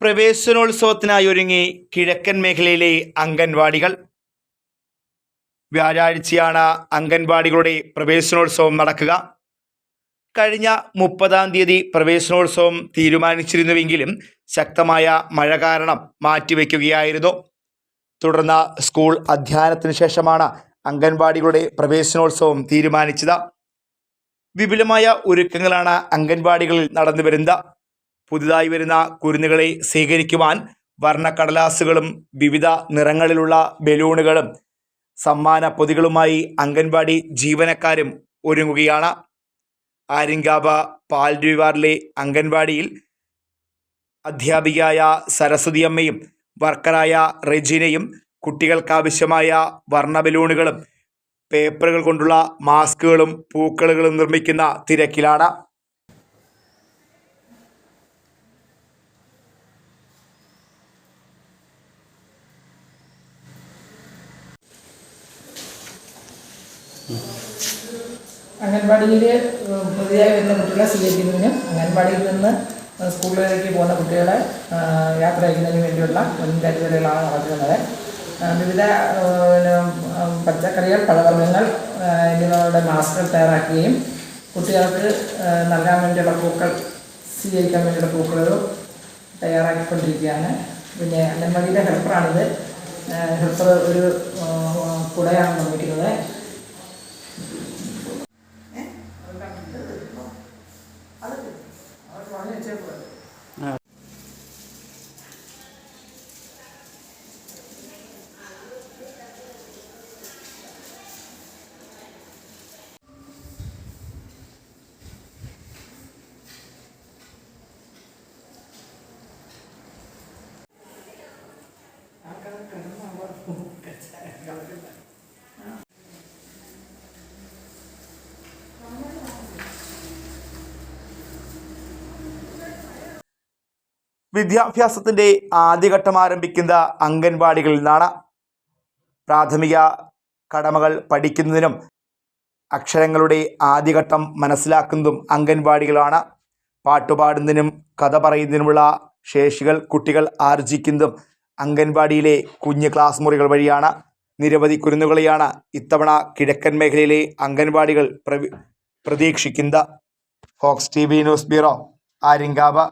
പ്രവേശനോത്സവത്തിനായി ഒരുങ്ങി കിഴക്കൻ മേഖലയിലെ അംഗൻവാടികൾ. വ്യാഴാഴ്ചയാണ് അംഗൻവാടികളുടെ പ്രവേശനോത്സവം നടക്കുക. കഴിഞ്ഞ മുപ്പതാം തീയതി പ്രവേശനോത്സവം തീരുമാനിച്ചിരുന്നുവെങ്കിലും ശക്തമായ മഴ കാരണം മാറ്റിവെക്കുകയായിരുന്നു. തുടർന്ന് സ്കൂൾ അധ്യയനത്തിന് ശേഷമാണ് അംഗൻവാടികളുടെ പ്രവേശനോത്സവം തീരുമാനിച്ചത്. വിപുലമായ ഒരുക്കങ്ങളാണ് അംഗൻവാടികളിൽ നടന്നു വരുന്നത് പുതുതായി വരുന്ന കുരുന്നുകളെ സ്വീകരിക്കുവാൻ വർണക്കടലാസുകളും വിവിധ നിറങ്ങളിലുള്ള ബലൂണുകളും സമ്മാന പൊതികളുമായി അംഗൻവാടി ജീവനക്കാരും ഒരുങ്ങുകയാണ്. ആര്യങ്കാവ് പാൽരുവാറിലെ അംഗൻവാടിയിൽ അധ്യാപികയായ സരസ്വതിയമ്മയും വർക്കറായ റെജിനയും കുട്ടികൾക്കാവശ്യമായ വർണ ബലൂണുകളും പേപ്പറുകൾ കൊണ്ടുള്ള മാസ്കുകളും പൂക്കളുകളും നിർമ്മിക്കുന്ന തിരക്കിലാണ്. അംഗൻവാടിയിൽ പുതിയതായി വരുന്ന കുട്ടികളെ സ്വീകരിക്കുന്നതിനും അംഗൻവാടിയിൽ നിന്ന് സ്കൂളിലേക്ക് പോകുന്ന കുട്ടികളെ യാത്ര അയക്കുന്നതിന് വേണ്ടിയുള്ള മുൻകരുതലുകളാണ് നടക്കുന്നത്. വിവിധ പച്ചക്കറികൾ പഴവർഗങ്ങൾ എന്നിവയുടെ മാസ്കുകൾ തയ്യാറാക്കുകയും കുട്ടികൾക്ക് നൽകാൻ വേണ്ടിയുള്ള പൂക്കൾ സ്വീകരിക്കാൻ വേണ്ടിയുള്ള പൂക്കളും തയ്യാറാക്കിക്കൊണ്ടിരിക്കുകയാണ്. പിന്നെ അംഗൻവാടിയുടെ ഹെൽപ്പറാണിത്. ഹെൽപ്പർ ഒരു കുടയാണ് നിർമ്മിക്കുന്നത്. വിദ്യാഭ്യാസത്തിന്റെ ആദ്യഘട്ടം ആരംഭിക്കുന്ന അംഗൻവാടികളിൽ നിന്നാണ് പ്രാഥമിക കടമകൾ പഠിക്കുന്നതിനും അക്ഷരങ്ങളുടെ ആദ്യഘട്ടം മനസ്സിലാക്കുന്നതും അംഗൻവാടികളാണ്. പാട്ടുപാടുന്നതിനും കഥ പറയുന്നതിനുമുള്ള ശേഷികൾ കുട്ടികൾ ആർജിക്കുന്നതും അംഗൻവാടിയിലെ കുഞ്ഞ് ക്ലാസ് മുറികൾ വഴിയാണ്. നിരവധി കുരുന്നുകളെയാണ് ഇത്തവണ കിഴക്കൻ മേഖലയിലെ അംഗൻവാടികൾ പ്രതീക്ഷിക്കുന്ന fox T V news bureau Aryankavu.